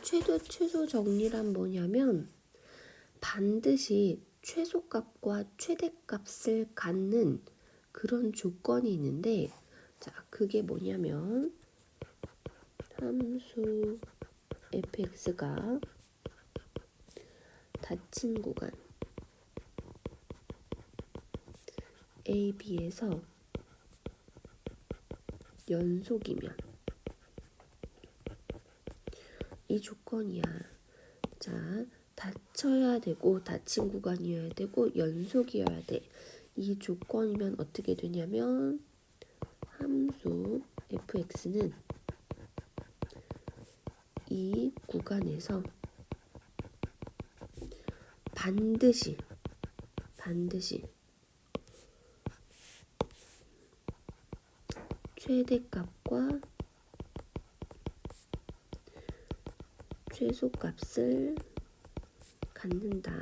최대 최소 정리란 뭐냐면 반드시 최소값과 최대값을 갖는 그런 조건이 있는데 자 그게 뭐냐면 함수 fx가 닫힌 구간 a, b에서 연속이면 이 조건이야. 자, 닫혀야 되고 닫힌 구간이어야 되고 연속이어야 돼. 이 조건이면 어떻게 되냐면 함수 fx는 이 구간에서 반드시 반드시 최대값과 최소값을 갖는다.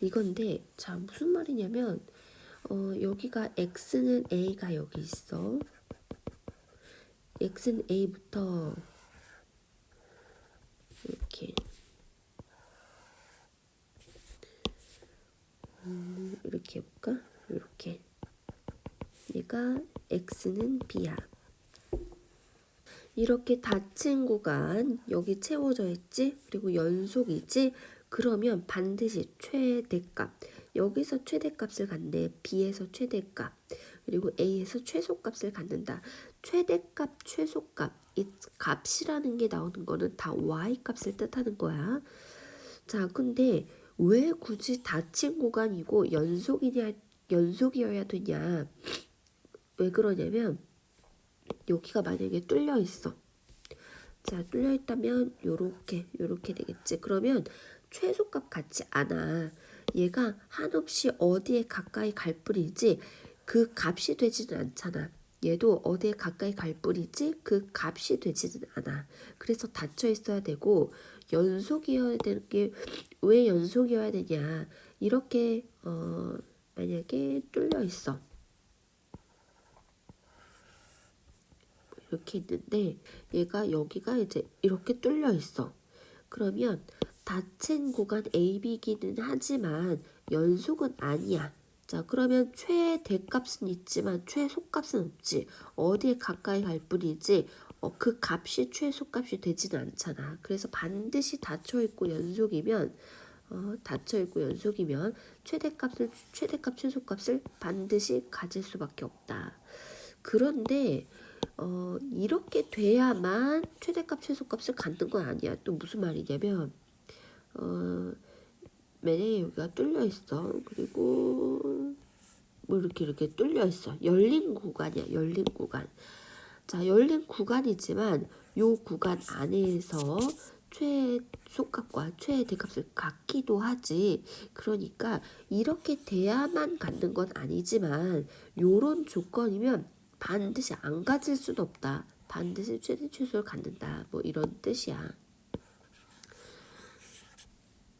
이건데 자 무슨 말이냐면 어, 여기가 x는 a가 여기 있어. x는 a부터 이렇게 음, 이렇게 해볼까? 이렇게 얘가 x는 b야. 이렇게 닫힌 구간 여기 채워져 있지? 그리고 연속이지? 그러면 반드시 최대값. 여기서 최대값을 갖네. B에서 최대값. 그리고 a에서 최소값을 갖는다. 최대값 최소값. 이 값이라는 게 나오는 거는 다 y 값을 뜻하는 거야. 자 근데 왜 굳이 닫힌 구간이고 연속이냐 연속이어야 되냐? 왜 그러냐면 여기가 만약에 뚫려 있어. 자, 뚫려 있다면 요렇게 요렇게 되겠지. 그러면 최소값 같지 않아. 얘가 한없이 어디에 가까이 갈 뿐이지 그 값이 되지는 않잖아. 얘도 어디에 가까이 갈 뿐이지 그 값이 되지는 않아. 그래서 닫혀 있어야 되고 연속이어야 되는 게 왜 연속이어야 되냐. 이렇게 어 만약에 뚫려 있어. 이렇게 있는데 얘가 여기가 이제 이렇게 뚫려 있어. 그러면 닫힌 구간 AB기는 하지만 연속은 아니야. 자, 그러면 최대값은 있지만 최소값은 없지. 어디에 가까이 갈 뿐이지. 어, 그 값이 최소값이 되지는 않잖아. 그래서 반드시 닫혀 있고 연속이면 어, 닫혀 있고 연속이면 최대값을 최대값 최소값을 반드시 가질 수밖에 없다. 그런데 어, 이렇게 돼야만 최대값 최소값을 갖는 건 아니야. 또 무슨 말이냐면 어, 만약에 여기가 뚫려 있어. 그리고 뭐 이렇게 이렇게 뚫려 있어. 열린 구간이야. 열린 구간. 자, 열린 구간이지만 요 구간 안에서 최소값과 최대값을 갖기도 하지. 그러니까 이렇게 돼야만 갖는 건 아니지만 요런 조건이면 반드시 안 가질 수는 없다. 반드시 최대 최소를 갖는다. 뭐 이런 뜻이야.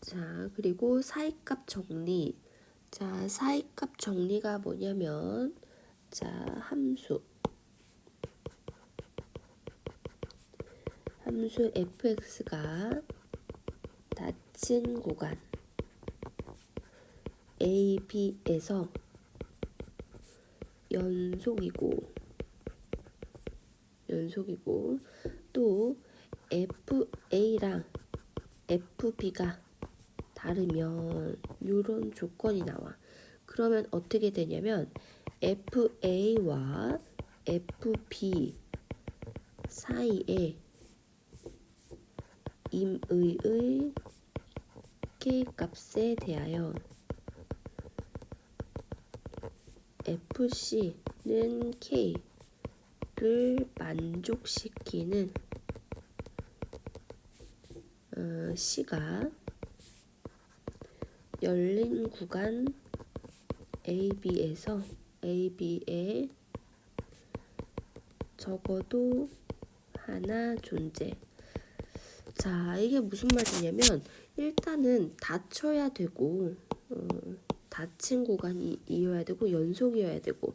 자, 그리고 사이값 정리. 자, 사이값 정리가 뭐냐면 자, 함수 함수 fx가 닫힌 구간 a, b에서 연속이고 연속이고 또 FA랑 FB가 다르면 이런 조건이 나와. 그러면 어떻게 되냐면 FA와 FB 사이에 임의의 K값에 대하여 FC는 K를 만족시키는 어, C가 열린 구간 AB에서 AB에 적어도 하나 존재. 자, 이게 무슨 말이냐면 일단은 닫혀야 되고 어, 닫힌 구간이 이어야 되고 연속이어야 되고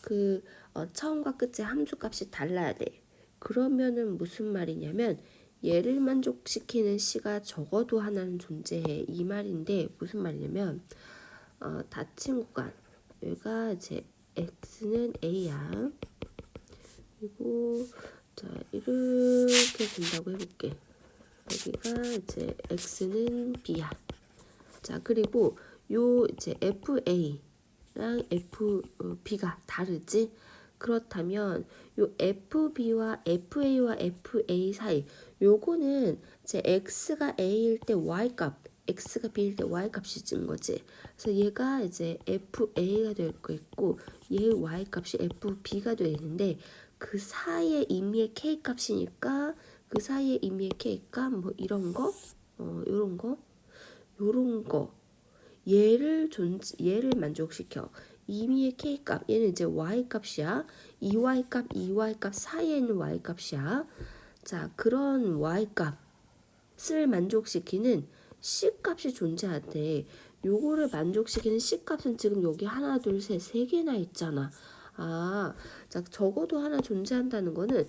그 어, 처음과 끝의 함수 값이 달라야 돼. 그러면은 무슨 말이냐면 얘를 만족시키는 C가 적어도 하나는 존재해. 이 말인데 무슨 말이냐면 어, 닫힌 구간 여기가 이제 x는 a야. 그리고 자 이렇게 된다고 해볼게. 여기가 이제 x는 b야. 자 그리고 요 이제 fa랑 fb가 다르지? 그렇다면 요 fb와 fa와 fa 사이 요거는 이제 x가 a일 때 y 값 x가 b일 때 y 값이 진 거지. 그래서 얘가 이제 fa가 될 거 있고 얘 y 값이 fb가 되는데 그 사이에 임의의 k 값이니까 그 사이에 임의의 k 값 뭐 이런 거? 어, 요런 거? 요런 거 얘를 존재 얘를 만족시켜. 임의의 k 값. 얘는 이제 y 값이야. 이 y 값이 y 값 사이에 있는 y 값이야. 자 그런 y 값을 만족시키는 c 값이 존재하대 요거를 만족시키는 c 값은 지금 여기 하나 둘 셋 세 개나 있잖아. 아, 자 적어도 하나 존재한다는 거는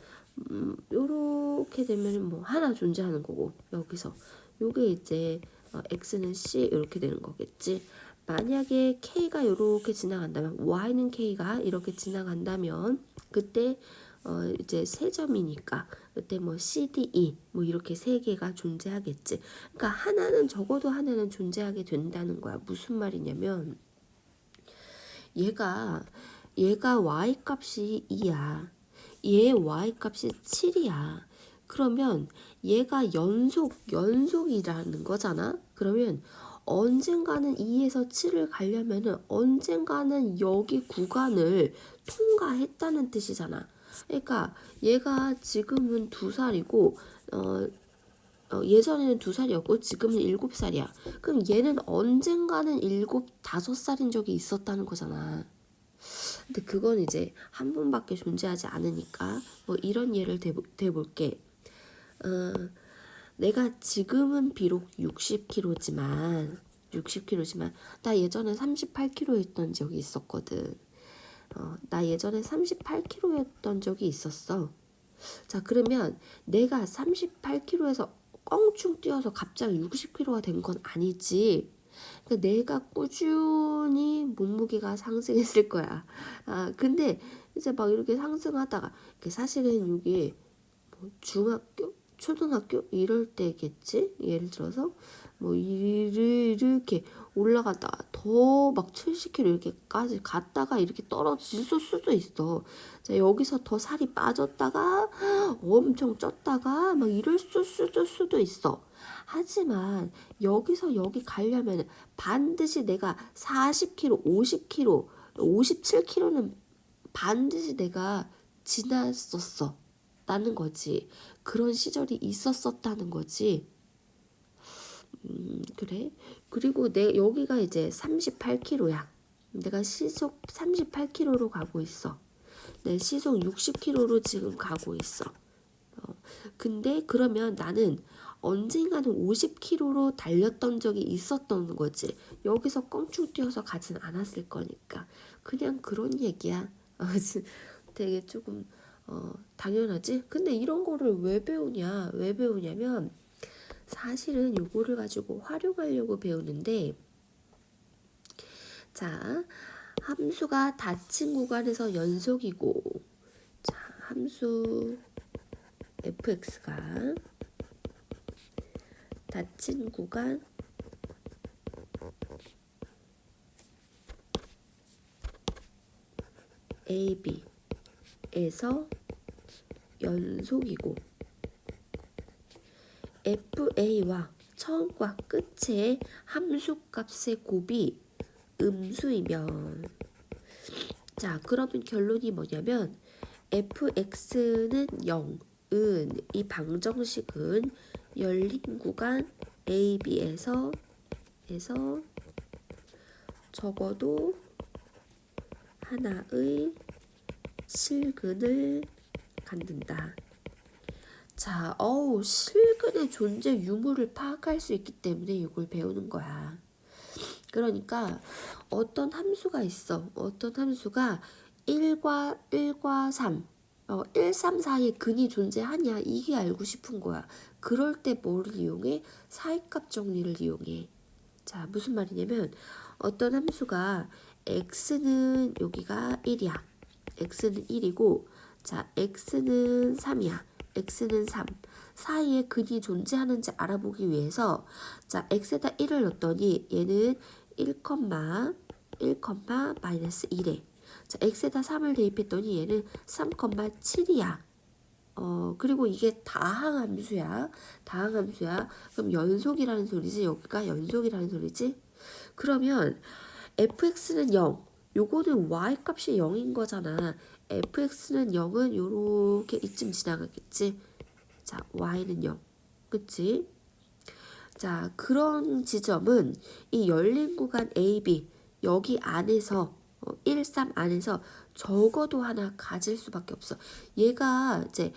음, 요렇게 되면 뭐 하나 존재하는 거고 여기서. 요게 이제 어, x는 c 이렇게 되는 거겠지. 만약에 k가 이렇게 지나간다면 y는 k가 이렇게 지나간다면 그때 어 이제 세 점이니까 그때 뭐 c, d, e 뭐 이렇게 세 개가 존재하겠지. 그러니까 하나는 적어도 하나는 존재하게 된다는 거야. 무슨 말이냐면 얘가 얘가 y 값이 2야. 얘 y 값이 7이야. 그러면 얘가 연속 연속이라는 거잖아. 그러면 언젠가는 2에서 7을 가려면은 언젠가는 여기 구간을 통과했다는 뜻이잖아. 그러니까 얘가 지금은 두 살이고 어, 어, 예전에는 두 살이었고 지금은 일곱 살이야. 그럼 얘는 언젠가는 일곱 다섯 살인 적이 있었다는 거잖아. 근데 그건 이제 한 번밖에 존재하지 않으니까 뭐 이런 예를 대, 대볼게. 어, 내가 지금은 비록 60kg지만 60kg지만 나 예전에 38kg였던 적이 있었거든. 어, 나 예전에 38kg였던 적이 있었어. 자 그러면 내가 38kg에서 껑충 뛰어서 갑자기 60kg가 된 건 아니지. 그러니까 내가 꾸준히 몸무게가 상승했을 거야. 아 근데 이제 막 이렇게 상승하다가 사실은 이게 뭐 중학교 초등학교 이럴 때겠지 예를 들어서 뭐 이렇게 올라갔다가 더막 70kg 이렇게까지 갔다가 이렇게 떨어질 수도 있어. 자 여기서 더 살이 빠졌다가 엄청 쪘다가 막 이럴 수, 수도 수도 있어. 하지만 여기서 여기 가려면 반드시 내가 40kg, 50kg, 57kg는 반드시 내가 지났었어. 나는 거지. 그런 시절이 있었었다는 거지. 음, 그래. 그리고 내 여기가 이제 38kg야. 내가 시속 38km로 가고 있어. 내 시속 60km로 지금 가고 있어. 어, 근데 그러면 나는 언젠가는 50km로 달렸던 적이 있었던 거지. 여기서 껑충 뛰어서 가진 않았을 거니까. 그냥 그런 얘기야. 어, 되게 조금 어, 당연하지? 근데 이런 거를 왜 배우냐? 왜 배우냐면 사실은 요거를 가지고 활용하려고 배우는데 자, 함수가 닫힌 구간에서 연속이고 자, 함수 fx가 닫힌 구간 ab 에서 연속이고 fa와 처음과 끝의 함수값의 곱이 음수이면 자 그러면 결론이 뭐냐면 fx는 0 은 이 방정식은 열린 구간 ab에서 에서 적어도 하나의 실근을 갖는다. 자, 어우, 실근의 존재 유무를 파악할 수 있기 때문에 이걸 배우는 거야. 그러니까 어떤 함수가 있어. 어떤 함수가 1과 1과 3. 어, 1, 3, 4에 근이 존재하냐 이게 알고 싶은 거야. 그럴 때 뭐를 이용해? 사이값 정리를 이용해. 자, 무슨 말이냐면 어떤 함수가 x는 여기가 1이야. X는 1이고 자, x는 3이야. x는 3. 사이에 근이 존재하는지 알아보기 위해서 자, x에다 1을 넣었더니 얘는 1, 1, 마이너스 1에 자, x에다 3을 대입했더니 얘는 3,7이야. 어, 그리고 이게 다항 함수야. 다항 함수야. 그럼 연속이라는 소리지. 여기가 연속이라는 소리지. 그러면 fx는 0. 요거는 y 값이 0인 거잖아. fx는 0은 요렇게 이쯤 지나가겠지. 자, y는 0. 그치? 자, 그런 지점은 이 열린 구간 AB 여기 안에서 어, 1, 3 안에서 적어도 하나 가질 수밖에 없어. 얘가 이제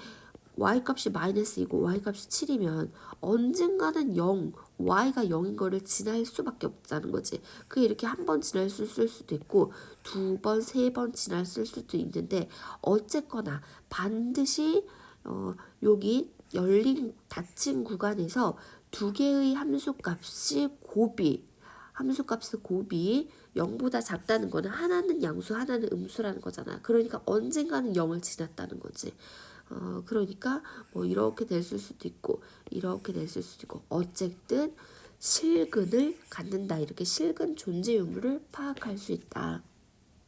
y 값이 마이너스이고 y 값이 7이면 언젠가는 0, y가 0인 거를 지날 수밖에 없다는 거지. 그게 이렇게 한 번 지날 수 있을 수도 있고 두 번, 세 번 지났을 수도 있는데 어쨌거나 반드시 어, 여기 열린 닫힌 구간에서 두 개의 함수 값이 곱이 함수값의 곱이 0보다 작다는 거는 하나는 양수, 하나는 음수라는 거잖아. 그러니까 언젠가는 0을 지났다는 거지. 어, 그러니까 뭐 이렇게 됐을 수도 있고 이렇게 됐을 수도 있고 어쨌든 실근을 갖는다. 이렇게 실근 존재 유무를 파악할 수 있다.